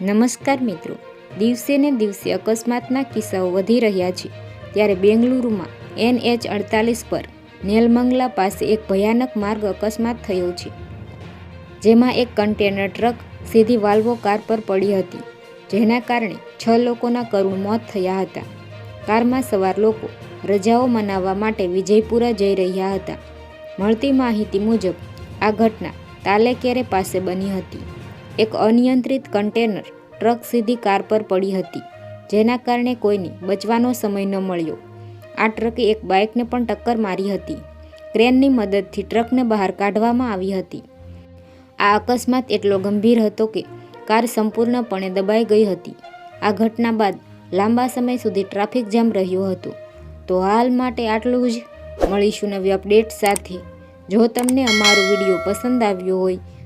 નમસ્કાર મિત્રો. દિવસે ને દિવસે અકસ્માતના કિસ્સાઓ વધી રહ્યા છે. ત્યારે બેંગલુરુમાં એનએચ અડતાલીસ પર નેલમંગલા પાસે એક ભયાનક માર્ગ અકસ્માત થયો છે. જેમાં એક કન્ટેનર ટ્રક સીધી વાલ્વો કાર પર પડી હતી, જેના કારણે છ લોકોના કરુણ મોત થયા હતા. કારમાં સવાર લોકો રજાઓ મનાવવા માટે વિજયપુરા જઈ રહ્યા હતા. મળતી માહિતી મુજબ આ ઘટના તાલેકેરે પાસે બની હતી. એક અનિયંત્રિત કન્ટેનર ટ્રક સીધી કાર પર પડી હતી, જેના કારણે કોઈને બચવાનો સમય ન મળ્યો. આ ટ્રકે એક બાઇકને પણ ટક્કર મારી હતી. ક્રેનની મદદથી ટ્રકને બહાર કાઢવામાં આવી હતી. આ અકસ્માત એટલો ગંભીર હતો કે કાર સંપૂર્ણપણે દબાઈ ગઈ હતી. આ ઘટના બાદ લાંબા સમય સુધી ટ્રાફિક જામ રહ્યો હતો. તો હાલ માટે આટલું જ. મળીશું નવી અપડેટ સાથે. જો તમને અમારો વીડિયો પસંદ આવ્યો હોય